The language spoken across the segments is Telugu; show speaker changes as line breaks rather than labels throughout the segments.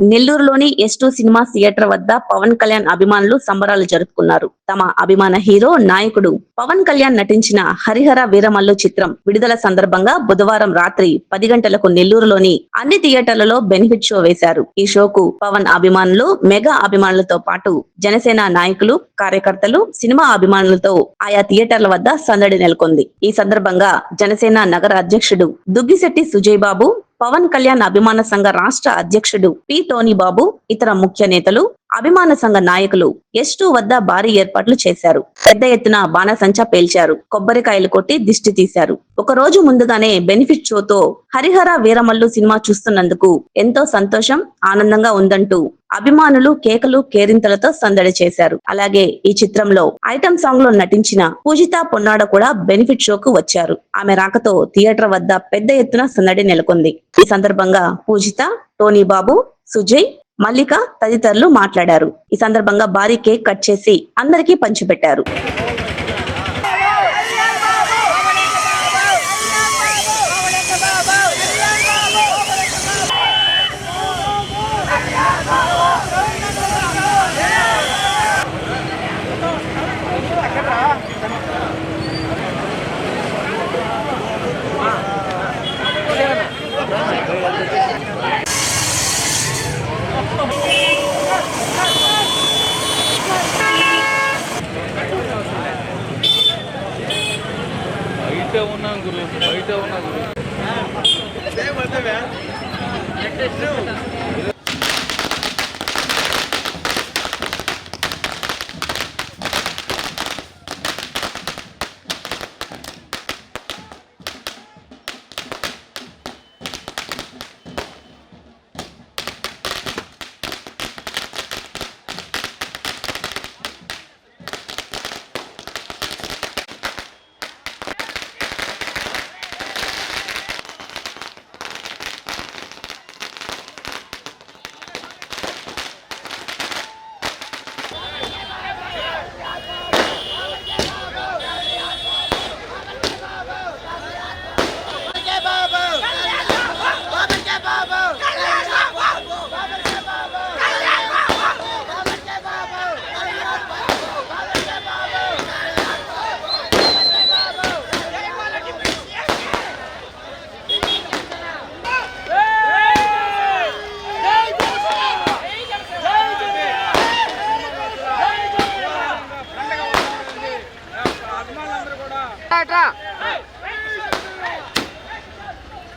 నెల్లూరులోని ఎస్ టూ సినిమా థియేటర్ వద్ద పవన్ కళ్యాణ్ అభిమానులు సంబరాలు జరుపుకున్నారు. తమ అభిమాన హీరో నాయకుడు పవన్ కళ్యాణ్ నటించిన హరిహర వీరమల్లు చిత్రం విడుదల సందర్భంగా బుధవారం రాత్రి పది గంటలకు నెల్లూరులోని అన్ని థియేటర్లలో బెనిఫిట్ షో వేశారు. ఈ షోకు పవన్ అభిమానులు మెగా అభిమానులతో పాటు జనసేన నాయకులు కార్యకర్తలు సినిమా అభిమానులతో ఆయా థియేటర్ల వద్ద సందడి నెలకొంది. ఈ సందర్భంగా జనసేన నగర అధ్యక్షుడు దుగ్గిశెట్టి సుజయ్ బాబు పవన్ కళ్యాణ్ అభిమాన సంఘ రాష్ట్ర అధ్యక్షుడు పి టోనీ బాబు ఇతర ముఖ్య నేతలు అభిమాన సంఘ నాయకులు ఎస్ టూ వద్ద భారీ ఏర్పాట్లు చేశారు. పెద్ద ఎత్తున బాణసంచా పేల్చారు. కొబ్బరికాయలు కొట్టి దిష్టి తీశారు. ఒక రోజు ముందుగానే బెనిఫిట్ షోతో హరిహర వీరమల్లు సినిమా చూస్తున్నందుకు ఎంతో సంతోషం ఆనందంగా ఉందంటూ అభిమానులు కేకలు కేరింతలతో సందడి చేశారు. అలాగే ఈ చిత్రంలో ఐటమ్ సాంగ్లో నటించిన పూజిత పొన్నాడ కూడా బెనిఫిట్ షోకు వచ్చారు. ఆమె రాకతో థియేటర్ వద్ద పెద్ద ఎత్తున సందడి నెలకొంది. ఈ సందర్భంగా పూజిత టోనీ బాబు సుజయ్ మల్లిక తదితరులు మాట్లాడారు. ఈ సందర్భంగా భారీ కేక్ కట్ చేసి అందరికీ పంచిపెట్టారు.
ఉన్నాం గురు బయట ఉన్నా గురు.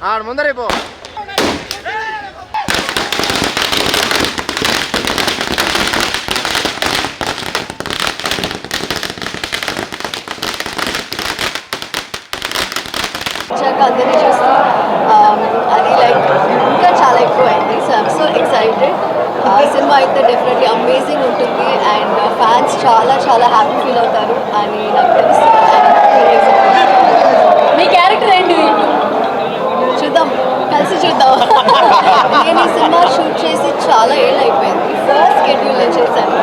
ఆడ ముందరైపో
వచ్చాక అందరినీ చూస్తూ అది లైక్ ఇంకా చాలా ఎక్కువ అయింది so I'm so excited cinema అయితే డెఫినెట్లీ అమేజింగ్ ఉంటుంది. ఫ్యాన్స్ చాలా చాలా హ్యాపీ ఫీల్ అవుతారు. అని నాకు తెలుస్తుంది మీ క్యారెక్టర్ ఏంటి? చూద్దాం. కలిసి చూద్దాం. నేను ఈ సినిమా షూట్ చేసి చాలా ఏళ్ళు అయిపోయింది. ఫస్ట్ షెడ్యూల్లో చేశాను.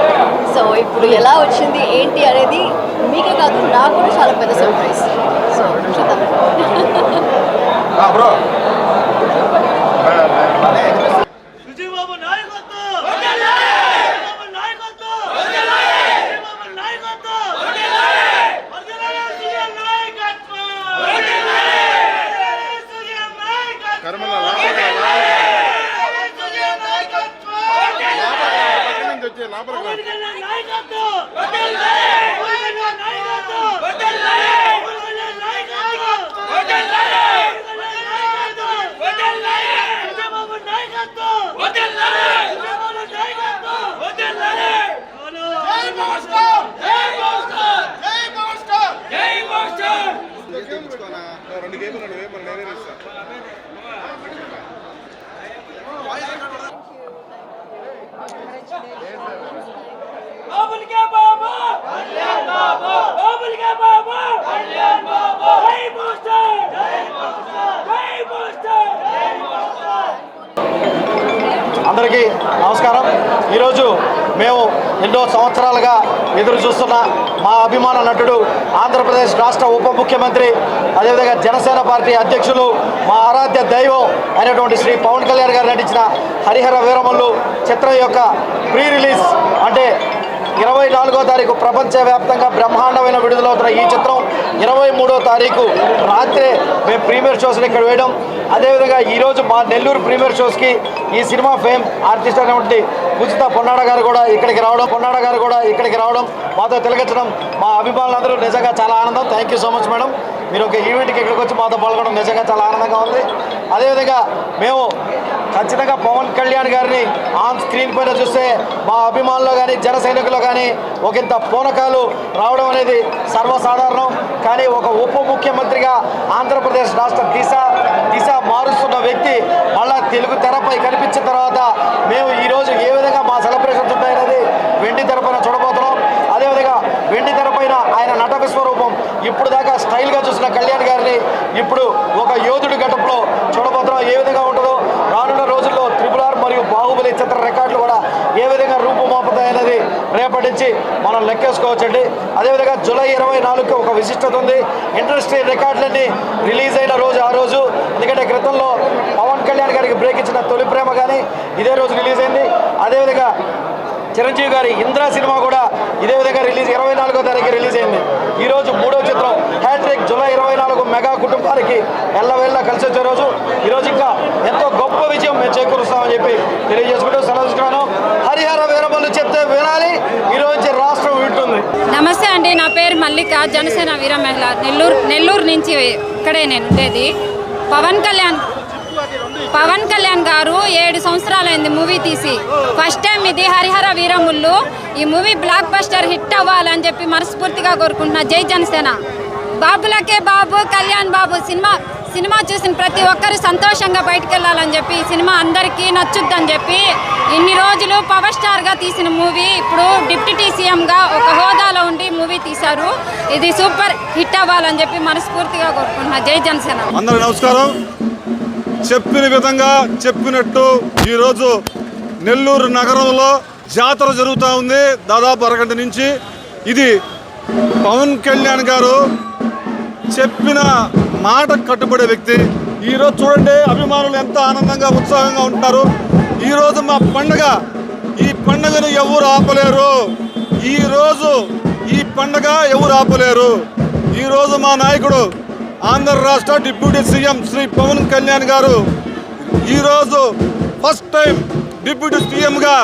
సో ఇప్పుడు ఎలా వచ్చింది ఏంటి అనేది మీకే కాదు నాకు కూడా చాలా పెద్ద సర్ప్రైజ్ సో చూద్దాం.
రెండు గేములు రెండు నేనే ఇస్తా
బాబులకే బాబు కళ్యాణ్ బాబు బాబులకే బాబు కళ్యాణ్ బాబు జై పవర్ స్టార్ జై పవర్ స్టార్ జై పవర్ స్టార్ జై పవర్ స్టార్
అందరికీ నమస్కారం. ఈరోజు మేము ఎన్నో సంవత్సరాలుగా ఎదురు చూస్తున్న మా అభిమాన నటుడు ఆంధ్రప్రదేశ్ రాష్ట్ర ఉప ముఖ్యమంత్రి అదేవిధంగా జనసేన పార్టీ అధ్యక్షులు మా ఆరాధ్య దైవం అయినటువంటి శ్రీ పవన్ కళ్యాణ్ గారు నటించిన హరిహర వీరమల్లు చిత్రం యొక్క ప్రీ రిలీజ్ అంటే ఇరవై నాలుగో తారీఖు ప్రపంచవ్యాప్తంగా బ్రహ్మాండమైన విడుదలవుతున్న ఈ చిత్రం ఇరవై మూడో తారీఖు రాత్రే మేము ప్రీమియర్ షోస్ని ఇక్కడ వేయడం. అదేవిధంగా ఈరోజు మా నెల్లూరు ప్రీమియర్ షోస్కి ఈ సినిమా ఫేమ్ ఆర్టిస్ట్ అయినటువంటి ఉచిత పొన్నాడ గారు కూడా ఇక్కడికి రావడం పొన్నాడ గారు కూడా ఇక్కడికి రావడం మాతో తిలగించడం మా అభిమానులందరూ నిజంగా చాలా ఆనందం. Thank you so much madam మీరు ఒక ఈవెంట్కి ఇక్కడికి వచ్చి మాతో పాల్గొనడం నిజంగా చాలా ఆనందంగా ఉంది. అదేవిధంగా మేము ఖచ్చితంగా పవన్ కళ్యాణ్ గారిని ఆన్ స్క్రీన్ పైన చూస్తే మా అభిమానులు కానీ జన సైనికులు కానీ ఒకంత పూనకాలు రావడం అనేది సర్వసాధారణం. కానీ ఒక ఉప ముఖ్యమంత్రిగా ఆంధ్రప్రదేశ్ రాష్ట్ర దిశ దిశ మారుస్తున్న వ్యక్తి మళ్ళా తెలుగు తెరపై కనిపించిన తర్వాత మేము ఈరోజు ఏ విధంగా మా సెలబ్రేషన్స్ ఉంటాయి వెండి తెరపైన చూడబోతున్నాం అదేవిధంగా వెండి తెరపైన ఆయన నట విశ్వరూపం ఇప్పుడు దాకా స్టైల్గా చూసిన కళ్యాణ్ గారిని ఇప్పుడు ఒక యోధుడి గటప్లో చూడబోతున్నాం ఏ విధంగా ఉంటుందో రానున్న రోజుల్లో త్రిపుల్ ఆర్ మరియు బాహుబలి చిత్ర రికార్డులు కూడా ఏ విధంగా రూపుమాపుతాయనేది రేపటి నుంచి మనం లెక్కేసుకోవచ్చండి. అదేవిధంగా జూలై ఇరవై నాలుగుకి ఒక విశిష్టత ఉంది. ఇండస్ట్రీ రికార్డులన్నీ రిలీజ్ అయిన రోజు ఆ రోజు. ఎందుకంటే క్రితంలో పవన్ కళ్యాణ్ గారికి బ్రేక్ ఇచ్చిన తొలి ప్రేమ కానీ ఇదే రోజు రిలీజ్ అయింది. అదేవిధంగా చిరంజీవి గారి ఇంద్ర సినిమా కూడా ఇదే విధంగా రిలీజ్ ఇరవై నాలుగో తారీఖు రిలీజ్ అయింది. ఈ రోజు మూడో చిత్రం హ్యాట్రిక్ జూలై ఇరవై నాలుగు మెగా కుటుంబానికి ఎల్లవేళ్ళ కలిసి వచ్చే రోజు. ఈరోజు ఇంకా ఎంతో గొప్ప విజయం మేము చేకూరుస్తామని చెప్పి తెలియజేసుకుంటూ సెలవుకున్నాను హరిహర వీరమల్లు చెప్తే వినాలి. ఈ రోజు రాష్ట్రం వింటుంది.
నమస్తే అండి నా పేరు మల్లిక జనసేన వీర నెల్లూరు నెల్లూరు నుంచి ఇక్కడే నేను ఉండేది. పవన్ కళ్యాణ్ పవన్ కళ్యాణ్ గారు ఏడు సంవత్సరాలైంది మూవీ తీసి. ఫస్ట్ టైం ఇది హరిహర వీరముళ్ళు. ఈ మూవీ బ్లాక్ బస్టర్ హిట్ అవ్వాలని చెప్పి మనస్ఫూర్తిగా కోరుకుంటున్నా. జై జనసేన. బాబులకే బాబు కళ్యాణ్ బాబు సినిమా సినిమా చూసిన ప్రతి ఒక్కరు సంతోషంగా బయటకు వెళ్ళాలని చెప్పి సినిమా అందరికీ నచ్చుద్దని చెప్పి ఇన్ని రోజులు పవర్ స్టార్గా తీసిన మూవీ. ఇప్పుడు డిప్యూటీ సీఎంగా ఒక హోదాలో ఉండి మూవీ తీశారు. ఇది సూపర్ హిట్ అవ్వాలని చెప్పి మనస్ఫూర్తిగా కోరుకుంటున్నా. జై జనసేన.
అందరూ నమస్కారం. చెప్పిన విధంగా చెప్పినట్టు ఈరోజు నెల్లూరు నగరంలో జాతర జరుగుతూ ఉంది. దాదాపు అరగంట నుంచి ఇది పవన్ కళ్యాణ్ గారు చెప్పిన మాట కట్టుబడే వ్యక్తి. ఈరోజు చూడండి అభిమానులు ఎంత ఆనందంగా ఉత్సాహంగా ఉంటారు ఈరోజు మా పండగ. ఈ పండగను ఎవరు ఆపలేరు? ఈరోజు ఈ పండగ ఎవరు ఆపలేరు? ఈరోజు మా నాయకుడు ఆంధ్ర రాష్ట్ర డిప్యూటీ సీఎం శ్రీ పవన్ కళ్యాణ్ గారు ఈరోజు ఫస్ట్ టైం డిప్యూటీ సీఎంగా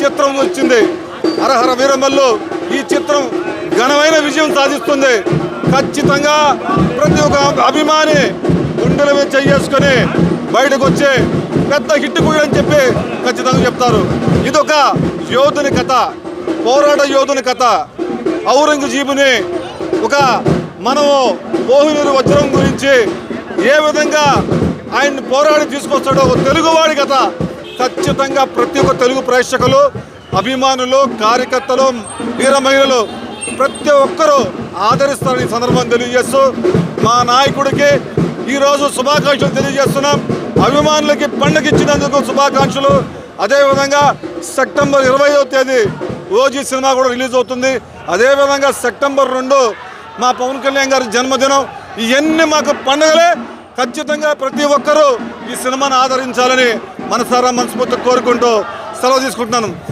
చిత్రం వచ్చింది. హరహర వీరమల్లు ఈ చిత్రం ఘనమైన విజయం సాధిస్తుంది. ఖచ్చితంగా ప్రతి ఒక్క అభిమాని గుండెల మీద చేసుకొని బయటకు వచ్చే పెద్ద హిట్ కూడా అని చెప్పి ఖచ్చితంగా చెప్తారు. ఇదొక యోధుని కథ పోరాట యోధుని కథ. ఔరంగజీబుని ఒక మనము కోహినూరు వజ్రం గురించి ఏ విధంగా ఆయన్ని పోరాడి తీసుకొస్తాడో ఒక తెలుగువాడి కథ. ఖచ్చితంగా ప్రతి ఒక్క తెలుగు ప్రేక్షకులు అభిమానులు కార్యకర్తలు వీర మహిళలు ప్రతి ఒక్కరూ ఆదరిస్తారని సందర్భం తెలియజేస్తూ మా నాయకుడికి ఈరోజు శుభాకాంక్షలు తెలియజేస్తున్నాం. అభిమానులకి పండుగ ఇచ్చినందుకు శుభాకాంక్షలు. అదేవిధంగా సెప్టెంబర్ ఇరవయో తేదీ ఓజీ సినిమా కూడా రిలీజ్ అవుతుంది. అదేవిధంగా సెప్టెంబర్ రెండు మా పవన్ కళ్యాణ్ గారి జన్మదినం. ఇవన్నీ మాకు పండుగలే. ఖచ్చితంగా ప్రతి ఒక్కరూ ఈ సినిమాను ఆదరించాలని మనసారా మనస్ఫూర్తి కోరుకుంటూ సెలవు తీసుకుంటున్నాను.